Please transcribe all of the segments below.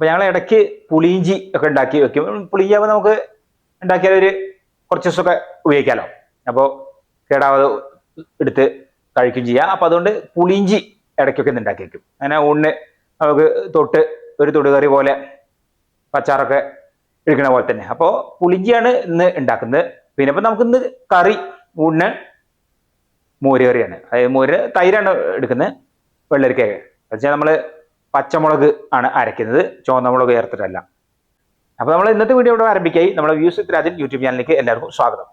അപ്പൊ ഞങ്ങൾ ഇടയ്ക്ക് പുളിയിഞ്ചി ഒക്കെ ഉണ്ടാക്കി വെക്കും. പുളിയിഞ്ചി ആകുമ്പോൾ നമുക്ക് ഉണ്ടാക്കിയാൽ ഒരു കുറച്ച് ദിവസമൊക്കെ ഉപയോഗിക്കാമല്ലോ അപ്പോൾ കേടാവാതെ എടുത്ത് കഴിക്കുകയും ചെയ്യാം. അപ്പൊ അതുകൊണ്ട് പുളിയിഞ്ചി ഇടയ്ക്കൊക്കെ ഉണ്ടാക്കി വെക്കും. അങ്ങനെ ഊണിന് നമുക്ക് തൊട്ട് ഒരു തൊടുകറി പോലെ പച്ചാറൊക്കെ എടുക്കണ പോലെ തന്നെ. അപ്പോൾ പുളിഞ്ചിയാണ് ഇന്ന് ഉണ്ടാക്കുന്നത്. പിന്നെ ഇപ്പൊ നമുക്ക് ഇന്ന് കറി ഊണിന് മോര് കറിയാണ് അതായത് മോര് തൈരാണ് എടുക്കുന്നത്. വെള്ളരിക്കയൊക്കെ. വെച്ചാൽ നമ്മൾ പച്ചമുളക് ആണ് അരയ്ക്കുന്നത്. ചുവന്ന മുളക് ചേർത്തിട്ടല്ല. അപ്പൊ നമ്മൾ ഇന്നത്തെ വീഡിയോ ഇവിടെ ആരംഭിക്കായി. നമ്മുടെ വ്യൂസ് രാജൻ യൂട്യൂബ് ചാനലിലേക്ക് എല്ലാവർക്കും സ്വാഗതം.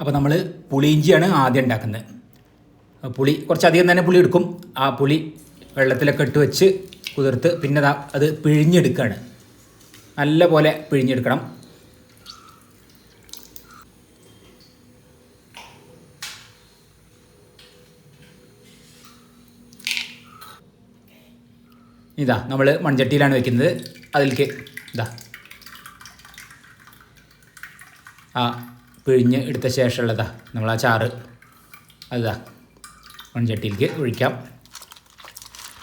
അപ്പോൾ നമ്മൾ പുളിയിഞ്ചിയാണ് ആദ്യം ഉണ്ടാക്കുന്നത്. പുളി കുറച്ചധികം തന്നെ പുളി എടുക്കും. ആ പുളി വെള്ളത്തിലൊക്കെ ഇട്ട് വെച്ച് കുതിർത്ത് പിന്നെ അത് പിഴിഞ്ഞെടുക്കുകയാണ് നല്ല പോലെ പിഴിഞ്ഞെടുക്കണം. ഇതാ നമ്മൾ മൺചട്ടിയിലാണ് വെക്കുന്നത്. അതിലേക്ക് ഇതാ ആ പിഴിഞ്ഞ് എടുത്ത ശേഷമുള്ളതാ നമ്മൾ ആ ചാറ്. അതാ മൺചട്ടിയിലേക്ക് ഒഴിക്കാം.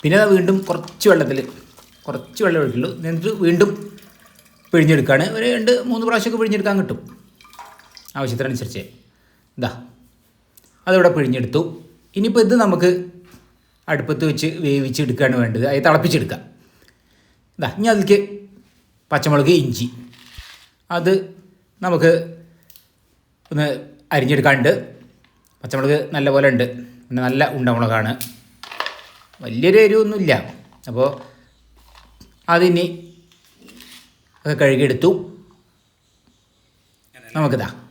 പിന്നെ അത് വീണ്ടും കുറച്ച് വെള്ളത്തിൽ കുറച്ച് വെള്ളം ഒഴിക്കുള്ളൂ. എന്നിട്ട് വീണ്ടും പിഴിഞ്ഞെടുക്കുകയാണ്. ഒരു രണ്ട് മൂന്ന് പ്രാവശ്യമൊക്കെ പിഴിഞ്ഞെടുക്കാൻ കിട്ടും. ആവശ്യത്തിനനുസരിച്ച്. ഇതാ അതിവിടെ പിഴിഞ്ഞെടുത്തു. ഇനിയിപ്പോൾ ഇത് നമുക്ക് അടുപ്പത്ത് വെച്ച് വേവിച്ചെടുക്കുകയാണ് വേണ്ടത്. അത് തിളപ്പിച്ചെടുക്കുക ഇതാ ഇനി അതിലേക്ക് പച്ചമുളക് ഇഞ്ചി. അത് നമുക്ക് ഒന്ന് അരിഞ്ഞെടുക്കാനുണ്ട്. പച്ചമുളക് നല്ല പോലെ ഉണ്ട്. പിന്നെ നല്ല ഉണ്ടമുളകാണ് വലിയൊരു എരിവൊന്നുമില്ല. അപ്പോൾ അതിനി ഒക്കെ കഴുകിയെടുത്തു. നമുക്കിതാ.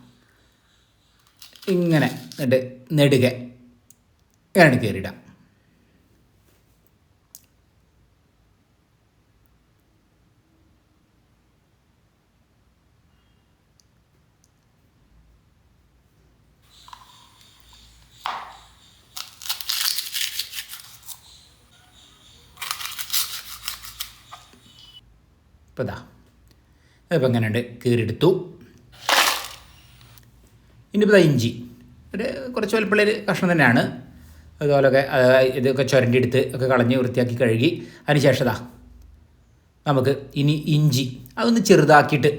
ഇങ്ങനെ നെട് നെടുക ഇങ്ങനെ കയറിയിടാം. ഇപ്പോൾ ഇതാ അതിപ്പോൾ എങ്ങനെയുണ്ട്? കീറിയെടുത്തു. ഇനിയിപ്പോൾ ഇഞ്ചി. ഒരു കുറച്ച് വലുപ്പമുള്ളൊരു കഷ്ണം തന്നെയാണ്. അതുപോലൊക്കെ ഇതൊക്കെ ചുരണ്ടിയെടുത്ത് ഒക്കെ കളഞ്ഞ് വൃത്തിയാക്കി കഴുകി. അതിന് ശേഷം നമുക്ക് ഇനി ഇഞ്ചി അതൊന്ന് ചെറുതാക്കിയിട്ട്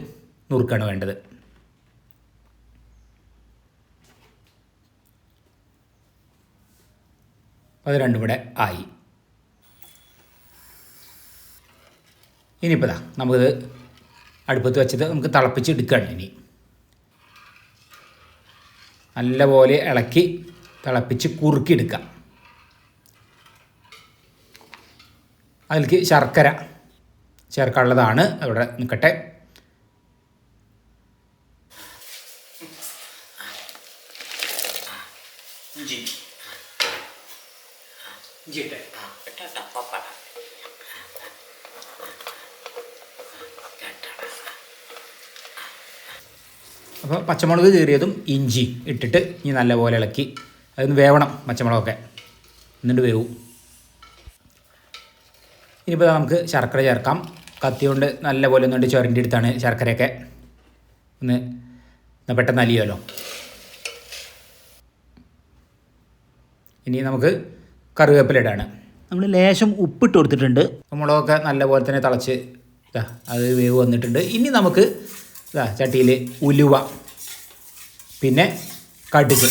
നുറുക്കാണ് വേണ്ടത്. അത് രണ്ടും കൂടെ ആയി. ഇനിയിപ്പോൾ നമുക്കിത് അടുപ്പത്ത് വെച്ചത് നമുക്ക് തിളപ്പിച്ച് എടുക്കുകയാണ് ഇനി. നല്ലപോലെ ഇളക്കി തിളപ്പിച്ച് കുറുക്കിയെടുക്കാം അതിലേക്ക് ശർക്കര ചേർക്കാനുള്ളതാണ്. അവിടെ നിൽക്കട്ടെ ഇഞ്ചി. ഇഞ്ചി അപ്പോൾ പച്ചമുളക് കീറിയതും ഇഞ്ചി ഇട്ടിട്ട് ഇനി നല്ലപോലെ ഇളക്കി അതൊന്ന് വേവണം പച്ചമുളകൊക്കെ. എന്നിട്ട് വേവും. ഇനിയിപ്പോൾ നമുക്ക് ശർക്കര ചേർക്കാം. കത്തി കൊണ്ട് നല്ലപോലെ ഒന്നുകൊണ്ട് ചുരണ്ടി എടുത്താണ് ശർക്കരയൊക്കെ. ഒന്ന് പെട്ടെന്ന് അലിയുമല്ലോ. ഇനി നമുക്ക് കറിവേപ്പിലിടാണ് നമ്മൾ ലേശം ഉപ്പിട്ട് കൊടുത്തിട്ടുണ്ട്. മുളകൊക്കെ നല്ലപോലെ തന്നെ തിളച്ച് അത് വേവ് വന്നിട്ടുണ്ട്. ഇനി നമുക്ക് ചട്ടിയിൽ ഉലുവ പിന്നെ കടുക്.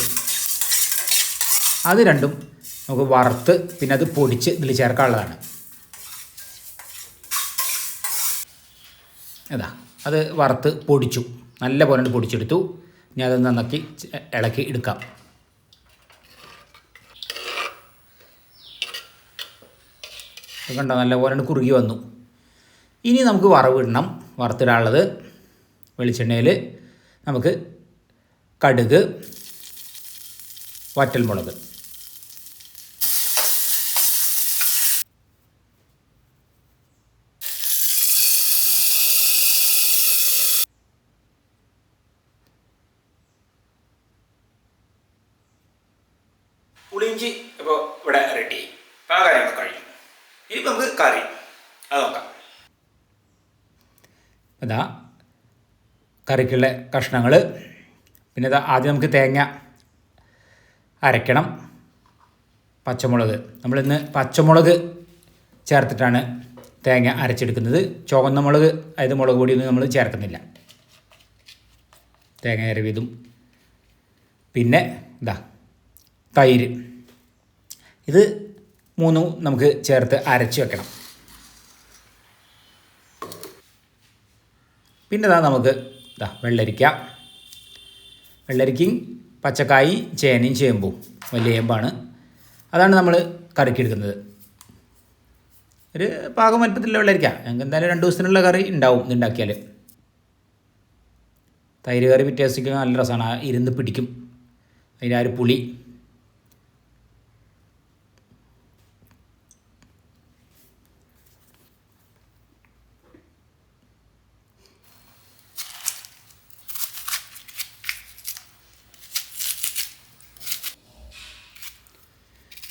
അത് രണ്ടും നമുക്ക് വറുത്ത് പിന്നെ അത് പൊടിച്ച് ഇതിൽ ചേർക്കാനുള്ളതാണ്. അതാ അത് വറുത്ത് പൊടിച്ചു. നല്ല പോലെ പൊടിച്ചെടുത്തു. ഇനി അത് നന്നാക്കി ഇളക്കി എടുക്കാം. കണ്ടോ നല്ല പോലെ കുറുകി വന്നു. ഇനി നമുക്ക് വറവിടണം വറുത്തിടാനുള്ളത് വെളിച്ചെണ്ണയിൽ നമുക്ക് കടുക് വറ്റൽമുളക്. പുളിയിഞ്ചി ഇപ്പോൾ ഇവിടെ റെഡി ആ കാര്യങ്ങൾ കഴിഞ്ഞു. ഇനി നമുക്ക് കറി. അത് നോക്കാം. ഇതാ കറിക്കുള്ള കഷ്ണങ്ങൾ പിന്നെ ആദ്യം നമുക്ക് തേങ്ങ അരയ്ക്കണം. പച്ചമുളക്. നമ്മളിന്ന് പച്ചമുളക് ചേർത്തിട്ടാണ് തേങ്ങ അരച്ചെടുക്കുന്നത്. ചുവന്ന മുളക് അതായത് മുളക് പൊടിയൊന്നും നമ്മൾ ചേർക്കുന്നില്ല. തേങ്ങ അരവിതും പിന്നെ ഇതാ തൈര്. ഇത് മൂന്നും നമുക്ക് ചേർത്ത് അരച്ച് വെക്കണം. പിന്നെ ഇതാ നമുക്ക് ഇതാ വെള്ളരിക്ക. വെള്ളരിക്കയും പച്ചക്കായി ചേനയും ചേമ്പും വലിയ ചേമ്പാണ്. അതാണ് നമ്മൾ കറിക്കെടുക്കുന്നത്. ഒരു പാകം വലുപ്പത്തിലുള്ള വെള്ളരിക്ക. ഞങ്ങൾക്ക് എന്തായാലും രണ്ട് ദിവസത്തിനുള്ള കറി ഉണ്ടാവും ഇതുണ്ടാക്കിയാൽ തൈര് കറി പിറ്റേ ദിവസത്തേക്ക് നല്ല രസമാണ് ഇരുന്ന് പിടിക്കും. അതിന്റെ ആ ഒരു പുളി.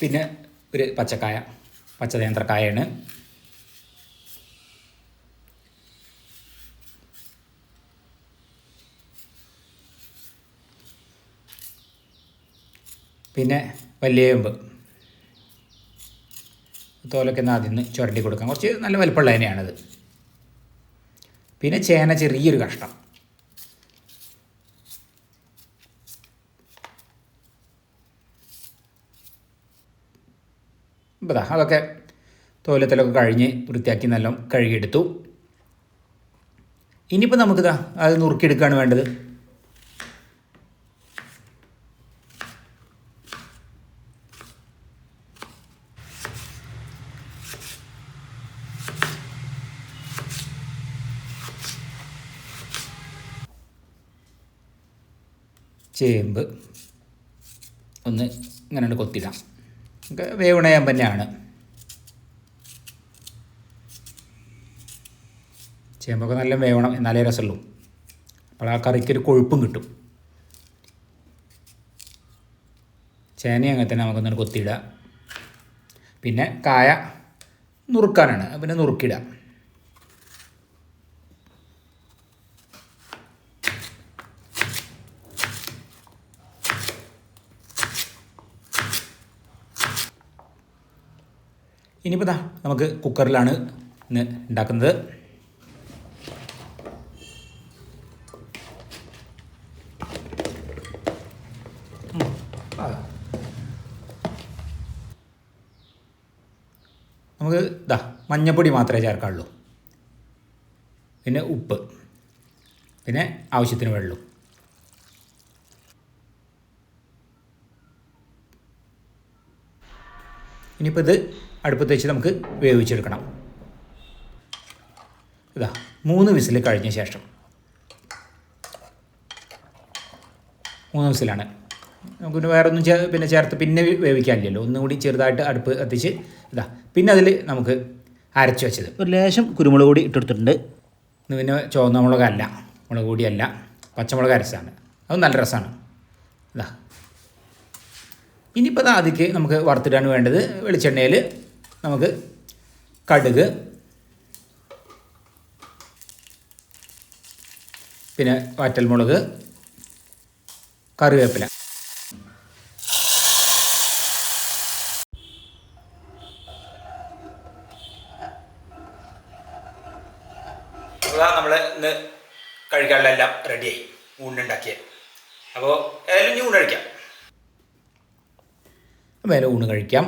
പിന്നെ ഒരു പച്ചക്കായ പച്ചനേന്ത്രക്കായാണ് പിന്നെ വലിയ വേമ്പ് തോലൊക്കെ ഒന്ന് ആദ്യം ചുരണ്ടി കൊടുക്കാം. കുറച്ച് നല്ല വലുപ്പമുള്ള തന്നെയാണത് പിന്നെ ചേന ചെറിയൊരു കഷ്ണം. ഇപ്പം ദാ അതൊക്കെ തോലത്തിലൊക്കെ കഴിഞ്ഞ് വൃത്തിയാക്കി നല്ല കഴുകിയെടുത്തു. ഇനിയിപ്പോൾ നമുക്കിതാ അത് നുറുക്കിയെടുക്കുകയാണ് വേണ്ടത്. ചേമ്പ് ഒന്ന് ഇങ്ങനെ കൊത്തിടാം. വേവണയാൻ തന്നെയാണ്. ചേമ്പൊക്കെ നല്ല വേവണം എന്നാലേ രസമുള്ളൂ. അപ്പോൾ ആ കറിക്കൊരു കൊഴുപ്പും കിട്ടും. ചേന അങ്ങനെ തന്നെ നമുക്കൊന്ന് കൊത്തിയിടാം പിന്നെ കായ നുറുക്കാനാണ്. പിന്നെ നുറുക്കിയിടുക. ഇനിയിപ്പോൾ ദാ നമുക്ക് കുക്കറിലാണ് ഇന്ന് ഉണ്ടാക്കുന്നത്. നമുക്ക് ഇതാ മഞ്ഞപ്പൊടി മാത്രമേ ചേർക്കാറുള്ളൂ പിന്നെ ഉപ്പ്. പിന്നെ ആവശ്യത്തിന് വെള്ളം. ഇനിയിപ്പോൾ ഇത് അടുപ്പത്ത് വെച്ച് നമുക്ക് വേവിച്ചെടുക്കണം. ഇതാ മൂന്ന് വിസിൽ കഴിഞ്ഞ ശേഷം. മൂന്ന് വിസിലാണ്. നമുക്ക് പിന്നെ വേറെ ഒന്നും ചേ പിന്നെ ചേർത്ത് പിന്നെ വേവിക്കാനില്ലല്ലോ. ഒന്നും കൂടി ചെറുതായിട്ട് അടുപ്പ് കത്തിച്ച് ഇതാ പിന്നെ അതിൽ നമുക്ക് അരച്ച് വെച്ചത്. ഒരു ലേശം കുരുമുളക് പൊടി ഇട്ടെടുത്തിട്ടുണ്ട് ഇന്ന് പിന്നെ ചുവന്ന മുളകല്ല മുളക് പൊടിയല്ല പച്ചമുളക് അരച്ചാണ് അത് നല്ല രസമാണ് ഇതാ. ഇനിയിപ്പോൾ അതിക്ക് നമുക്ക് വറുത്തിടാണ് വേണ്ടത് വെളിച്ചെണ്ണയിൽ നമുക്ക് കടുക് പിന്നെ വാറ്റൽമുളക് കറിവേപ്പില. നമ്മൾ ഇന്ന് കഴിക്കാനുള്ള എല്ലാം റെഡിയായി ഊണുണ്ടാക്കിയത് അപ്പോൾ ഏതായാലും ഇനി ഊണ് കഴിക്കാം. വേറെ ഊണ് കഴിക്കാം.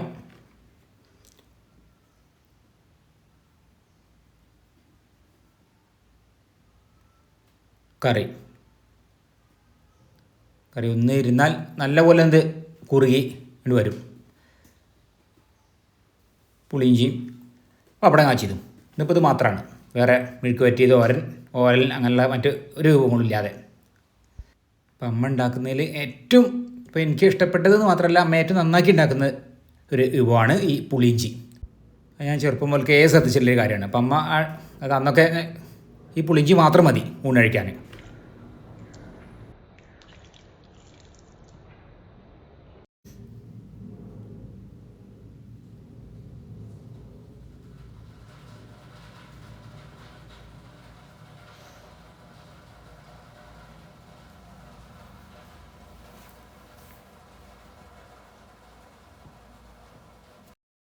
കറി. കറി ഒന്ന് ഇരുന്നാൽ നല്ല പോലെ എന്ത്? കുറുകി ഇങ്ങട് വരും. പുളിയിഞ്ചിയും പപ്പടം കാച്ചിയതും ഇന്നിപ്പോൾ ഇത് മാത്രമാണ് വേറെ മെഴുക്ക് പറ്റിയത് ഓരൻ ഓരൽ അങ്ങനെയുള്ള മറ്റ് ഒരു രൂപങ്ങളില്ലാതെ അപ്പം അമ്മ ഉണ്ടാക്കുന്നതിൽ ഏറ്റവും ഇപ്പോൾ എനിക്ക് ഇഷ്ടപ്പെട്ടതെന്ന് മാത്രമല്ല അമ്മ ഏറ്റവും നന്നാക്കി ഉണ്ടാക്കുന്ന ഒരു വിഭവമാണ് ഈ പുളിയിഞ്ചി ഞാൻ ചെറുപ്പം മുതൽക്കേ ശ്രദ്ധിച്ചിട്ടുള്ളൊരു കാര്യമാണ്. അപ്പം അമ്മ അത് അന്നൊക്കെ ഈ പുളിഞ്ചി മാത്രം മതി ഊണഴിക്കാൻ.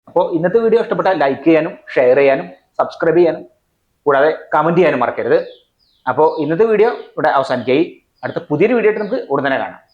അപ്പോൾ ഇന്നത്തെ വീഡിയോ ഇഷ്ടപ്പെട്ടാൽ ലൈക്ക് ചെയ്യാനും ഷെയർ ചെയ്യാനും സബ്സ്ക്രൈബ് ചെയ്യാനും കൂടാതെ കമന്റ് ചെയ്യാനും മറക്കരുത്. അപ്പോൾ ഇന്നത്തെ വീഡിയോ ഇവിടെ അവസാനിക്കായി അടുത്ത പുതിയൊരു വീഡിയോ ആയിട്ട് നമുക്ക് ഉടൻ തന്നെ കാണാം.